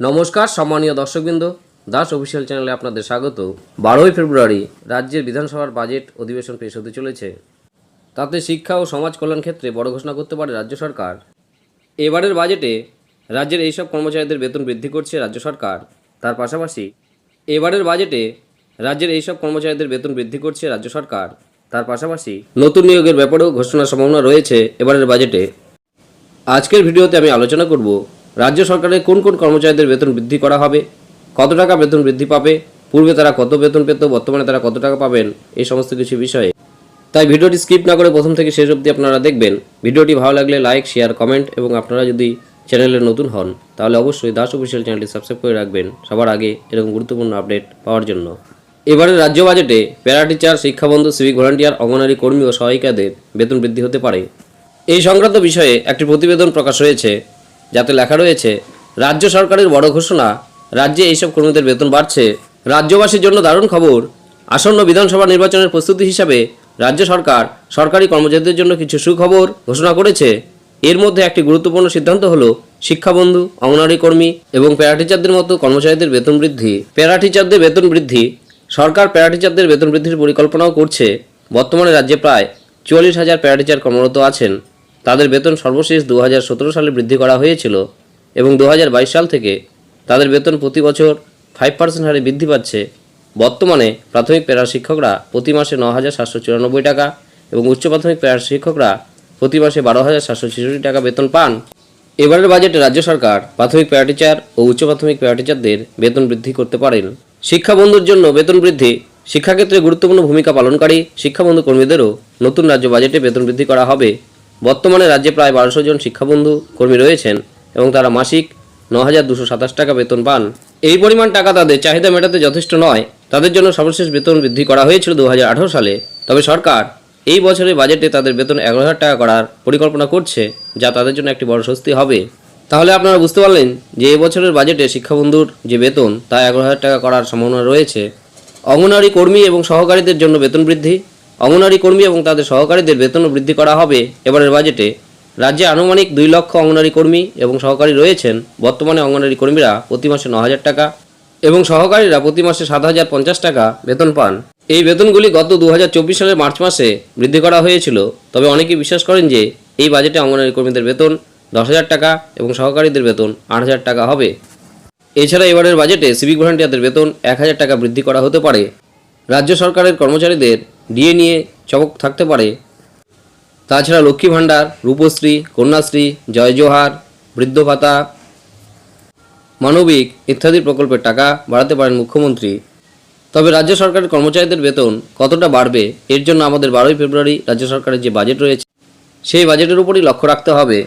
নমস্কার, সম্মানীয় দর্শকবৃন্দ। দাস অফিসিয়াল চ্যানেলে আপনাদের স্বাগত। বারোই ফেব্রুয়ারি রাজ্যের বিধানসভার বাজেট অধিবেশন পেশ হতে চলেছে। তাতে শিক্ষা ও সমাজ কল্যাণ ক্ষেত্রে বড় ঘোষণা করতে পারে রাজ্য সরকার। এবারের বাজেটে রাজ্যের এইসব কর্মচারীদের বেতন বৃদ্ধি করছে রাজ্য সরকার। তার পাশাপাশি এবারের বাজেটে রাজ্যের এইসব কর্মচারীদের বেতন বৃদ্ধি করছে রাজ্য সরকার। তার পাশাপাশি নতুন নিয়োগের ব্যাপারেও ঘোষণার সম্ভাবনা রয়েছে এবারের বাজেটে। আজকের ভিডিওতে আমি আলোচনা করব রাজ্য সরকারের কোন কোন কর্মচারীদের বেতন বৃদ্ধি করা হবে? কত টাকা বেতন বৃদ্ধি পাবে? পূর্বে তারা কত বেতন পেত? বর্তমানে তারা কত টাকা পাবেন? এই সমস্ত কিছু বিষয়ে। তাই ভিডিওটি স্কিপ না করে প্রথম থেকে শেষ অবধি আপনারা দেখবেন। ভিডিওটি ভালো লাগলে লাইক, শেয়ার, কমেন্ট এবং আপনারা যদি চ্যানেলে নতুন হন, তাহলে অবশ্যই দাস অফিসিয়াল চ্যানেলটি সাবস্ক্রাইব করে রাখবেন। সবার আগে এরকম গুরুত্বপূর্ণ আপডেট পাওয়ার জন্য। এবারে রাজ্য বাজেটে প্যারা টিচার শিক্ষাবন্ধু, সিভিক ভলান্টিয়ার, অঙ্গনারী কর্মী ও সহায়িকাদের বেতন বৃদ্ধি হতে পারে। এই সংক্রান্ত বিষয়ে একটি প্রতিবেদন প্রকাশ হয়েছে। যাতে লেখা রয়েছে, রাজ্য সরকারের বড় ঘোষণা, রাজ্যে এইসব কর্মীদের বেতন বাড়ছে। রাজ্যবাসীর জন্য দারুণ খবর। আসন্ন বিধানসভা নির্বাচনের প্রস্তুতি হিসাবে রাজ্য সরকার সরকারি কর্মচারীদের জন্য কিছু সুখবর ঘোষণা করেছে। এর মধ্যে একটি গুরুত্বপূর্ণ সিদ্ধান্ত হলো, শিক্ষাবন্ধু অঙ্গনারী কর্মী এবং প্যারা টিচারদের মতো কর্মচারীদের বেতন বৃদ্ধি। প্যারা টিচারদের বেতন বৃদ্ধি। সরকার প্যারা টিচারদের বেতন বৃদ্ধির পরিকল্পনাও করছে। বর্তমানে রাজ্যে প্রায় চুয়াল্লিশ হাজার প্যারাটিচার কর্মরত আছেন। তাদের বেতন সর্বশেষ দু হাজার সতেরো সালে বৃদ্ধি করা হয়েছিল এবং দু হাজার বাইশ সাল থেকে তাদের বেতন প্রতি বছর ফাইভ পার্সেন্ট হারে বৃদ্ধি পাচ্ছে। বর্তমানে প্রাথমিক প্যারা শিক্ষকরা প্রতি মাসে ন হাজার সাতশো চুরানব্বই টাকা এবং উচ্চ প্রাথমিক প্যারা শিক্ষকরা প্রতি মাসে বারো হাজার সাতশো টাকা বেতন পান। এবারের বাজেটে রাজ্য সরকার প্রাথমিক প্যারা টিচার ও উচ্চ প্রাথমিক প্যারা টিচারদের বেতন বৃদ্ধি করতে পারেন। শিক্ষাবন্ধুর জন্য বেতন বৃদ্ধি শিক্ষাক্ষেত্রে গুরুত্বপূর্ণ ভূমিকা পালনকারী শিক্ষাবন্ধু কর্মীদেরও নতুন রাজ্য বাজেটে বেতন বৃদ্ধি করা হবে। বর্তমানে রাজ্যে প্রায় বারোশো জন শিক্ষাবন্ধু কর্মী রয়েছেন এবং তারা মাসিক ন হাজার দুশো সাতাশ টাকা বেতন পান। এই পরিমাণ টাকা তাদের চাহিদা মেটাতে যথেষ্ট নয়। তাদের জন্য সর্বশেষ বেতন বৃদ্ধি করা হয়েছিল দু হাজার আঠেরো সালে। তবে সরকার এই বছরের বাজেটে তাদের বেতন এগারো হাজার টাকা করার পরিকল্পনা করছে, যা তাদের জন্য একটি বড় স্বস্তি হবে। তাহলে আপনারা বুঝতে পারলেন যে এই বছরের বাজেটে শিক্ষাবন্ধুর যে বেতন, তা এগারো হাজার টাকা করার সম্ভাবনা রয়েছে। অঙ্গনারী কর্মী এবং সহকারীদের জন্য বেতন বৃদ্ধি অঙ্গনারী কর্মী এবং তাদের সহকারীদের বেতনও বৃদ্ধি করা হবে। এবারের বাজেটে রাজ্যে আনুমানিক দুই লক্ষ অঙ্গনারী কর্মী এবং সহকারী রয়েছেন। বর্তমানে অঙ্গনারী কর্মীরা প্রতি মাসে ন হাজার টাকা এবং সহকারীরা প্রতি মাসে সাত হাজার পঞ্চাশ টাকা বেতন পান। এই বেতনগুলি গত দু হাজার চব্বিশ সালের মার্চ মাসে বৃদ্ধি করা হয়েছিল। তবে অনেকেই বিশ্বাস করেন যে এই বাজেটে অঙ্গনারী কর্মীদের বেতন দশ হাজার টাকা এবং সহকারীদের বেতন আট হাজার টাকা হবে। এছাড়া এবারের বাজেটে সিভিক ভলান্টিয়ারদের বেতন এক হাজার টাকা বৃদ্ধি করা হতে পারে। রাজ্য সরকারের কর্মচারীদের ডিএ নিয়ে চমক থাকতে পারে। তাছাড়া লক্ষ্মী ভাণ্ডার, রূপশ্রী, কন্যাশ্রী, জয় জোহার, বৃদ্ধ ভাতা, মানবিক ইত্যাদি প্রকল্পের টাকা বাড়াতে পারেন মুখ্যমন্ত্রী। তবে রাজ্য সরকারের কর্মচারীদের বেতন কতটা বাড়বে, এর জন্য আমাদের বারোই ফেব্রুয়ারি রাজ্য সরকারের যে বাজেট রয়েছে, সেই বাজেটের উপরই লক্ষ্য রাখতে হবে।